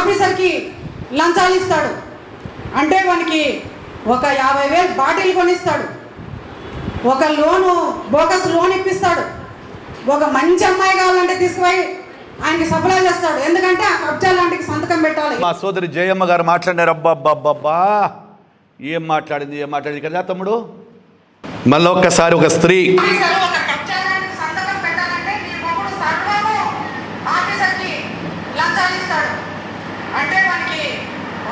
ఆఫీసర్కి లంచాలు ఇస్తాడు. అంటే వానికి ఒక యాభై వేలు బాటిల్ కొనిస్తాడు. ఒక లోను బోకస్ లోన్ ఇప్పిస్తాడు. ఒక మంచి అమ్మాయి కావాలంటే తీసుకుపోయి ఆయనకి సప్లై చేస్తాడు. ఎందుకంటే ఆ కబ్జా లాంటికి సంతకం పెట్టాలి. మా సోదరి జయమ్మ గారు మాట్లాడినారు. అబ్బా అబ్బా అబ్బా, అబ్బా ఏం మాట్లాడింది ఏం మాట్లాడింది? కదా తమ్ముడు? మళ్ళీ ఒక్కసారి ఒక స్త్రీ ఆఫీసర్ ఒక కబ్జా లాంటికి సంతకం పెట్టాలంటే నీ మొగుడు సర్వము ఆఫీసర్కి లంచాలు ఇస్తాడు అంటే వానికి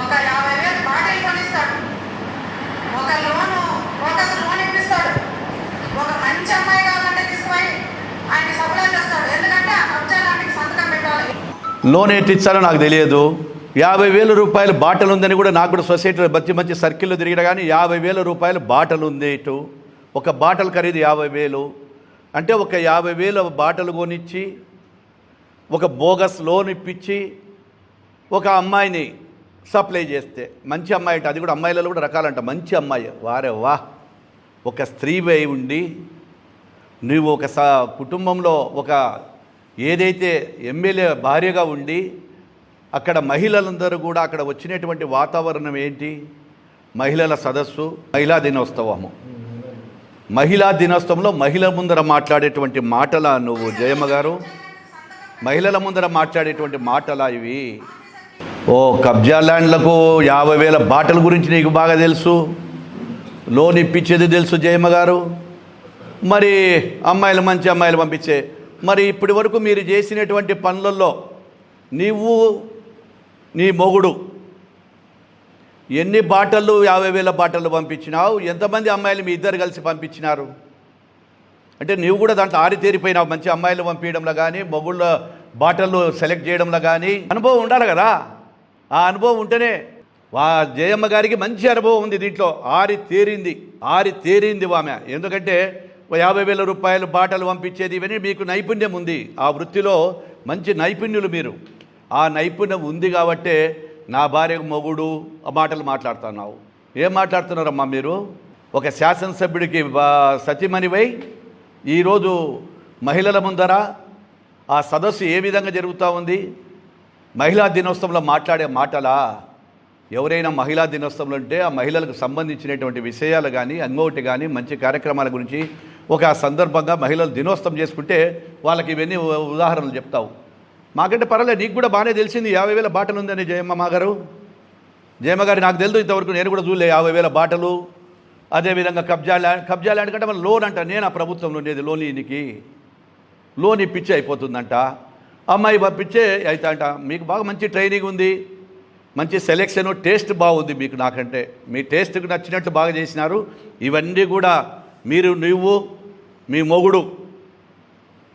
ఒక యాభై వేలు బాటిల్ కొనిస్తాడు ఒక లోను బోకస్ లోన్ ఇప్పిస్తాడు ఒక మంచి అమ్మాయి కావాలంటే తీసుకుపోయి ఆయన సప్లై చేస్తాడు. ఎందుకంటే ఆ కబ్జా లాంటికి సంతకం పెట్టాలి. లోన్ ఏంటి ఇచ్చారో నాకు తెలియదు. యాభై వేల రూపాయలు బాటలు ఉందని కూడా నాకు కూడా సొసైటీలో మంచి మంచి సర్కిల్లో తిరిగిన కానీ యాభై వేల రూపాయలు బాటలు ఉంది ఇటు. ఒక బాటల్ ఖరీదు యాభై వేలు. అంటే ఒక యాభై వేల బాటలు కొనిచ్చి ఒక బోగస్ లోన్ ఇప్పించి ఒక అమ్మాయిని సప్లై చేస్తే. మంచి అమ్మాయి అది కూడా అమ్మాయిలలో కూడా రకాలంట. మంచి అమ్మాయి. వారే వా ఒక స్త్రీవై ఉండి నువ్వు ఒక స కుటుంబంలో ఒక ఏదైతే ఎమ్మెల్యే భార్యగా ఉండి అక్కడ మహిళలందరూ కూడా అక్కడ వచ్చినటువంటి వాతావరణం ఏంటి? మహిళల సదస్సు మహిళా దినోత్సవము. మహిళా దినోత్సవంలో మహిళల ముందర మాట్లాడేటువంటి మాటల నువ్వు జయమ్మ గారు. మహిళల ముందర మాట్లాడేటువంటి మాటలా ఇవి. ఓ కబ్జా ల్యాండ్లకు యాభై వేల బాటల గురించి నీకు బాగా తెలుసు. లోన్ ఇప్పించేది తెలుసు జయమ్మ గారు. మరి అమ్మాయిలు మంచి అమ్మాయిలు పంపించే. మరి ఇప్పటి వరకు మీరు చేసినటువంటి పనులలో నీవు నీ మొగుడు ఎన్ని బాటలు యాభై వేల బాటలు పంపించినావు? ఎంతమంది అమ్మాయిలు మీ ఇద్దరు కలిసి పంపించినారు? అంటే నీవు కూడా దాంట్లో ఆరితేరిపోయినావు మంచి అమ్మాయిలు పంపించడంలో కానీ మొగుళ్ళ బాటలు సెలెక్ట్ చేయడంలో కానీ అనుభవం ఉండాలి కదా? ఆ అనుభవం ఉంటేనే వా జయమ్మ గారికి మంచి అనుభవం ఉంది దీంట్లో. ఆరి తేరింది ఆరి తేరింది ఆమె. ఎందుకంటే యాభై వేల రూపాయలు బాటలు పంపించేది ఇవన్నీ మీకు నైపుణ్యం ఉంది. ఆ వృత్తిలో మంచి నైపుణ్యులు మీరు. ఆ నైపుణ్యం ఉంది కాబట్టే నా భార్య మొగుడు ఆ మాటలు మాట్లాడుతున్నావు. ఏం మాట్లాడుతున్నారమ్మా మీరు? ఒక శాసనసభ్యుడికి బా- సతీమణివై ఈరోజు మహిళల ముందర ఆ సదస్సు ఏ విధంగా జరుగుతూ ఉంది? మహిళా దినోత్సవంలో మాట్లాడే మాటలా? ఎవరైనా మహిళా దినోత్సవంలో అంటే ఆ మహిళలకు సంబంధించినటువంటి విషయాలు కానీ అంగోటి కానీ మంచి కార్యక్రమాల గురించి ఒక సందర్భంగా మహిళలు దినోత్సవం చేసుకుంటే వాళ్ళకి ఇవన్నీ ఉ- ఉదాహరణలు చెప్తావు. మాకంటే పర్వాలేదు నీకు కూడా బాగానే తెలిసింది యాభై వేల బాటలు ఉందని జయమ్మ మాగారు. జయమ్మ గారు నాకు తెలుసు ఇంతవరకు నేను కూడా చూడలే యాభై వేల బాటలు. అదేవిధంగా కబ్జా ల్యాండ్ కబ్జా ల్యాండ్ కంటే మన లోన్ అంట నేను ఆ ప్రభుత్వంలో ఉండేది లోన్ ఈయనకి. లోన్ ఇప్పించి అయిపోతుందంట. అమ్మాయి పంపించే అయితే అంట మీకు బాగా మంచి ట్రైనింగ్ ఉంది. మంచి సెలెక్షన్ టేస్ట్ బాగుంది మీకు నాకంటే. మీ టేస్ట్కి నచ్చినట్టు బాగా చేసినారు. ఇవన్నీ కూడా మీరు నువ్వు మీ మొగుడు.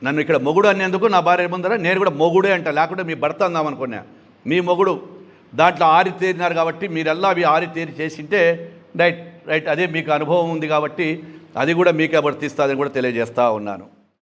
నన్ను ఇక్కడ మొగుడు అనేందుకు నా భార్య ముందర నేను కూడా మొగుడే అంట లేకుంటే మీ భర్త అందాం అనుకున్నా. మీ మొగుడు. దాంట్లో ఆరి తీరినారు కాబట్టి మీరెల్లా అవి ఆరి తీరి చేసింటే రైట్ రైట్ అదే మీకు అనుభవం ఉంది కాబట్టి అది కూడా మీకే వర్తిస్తుందని కూడా తెలియజేస్తూ ఉన్నాను.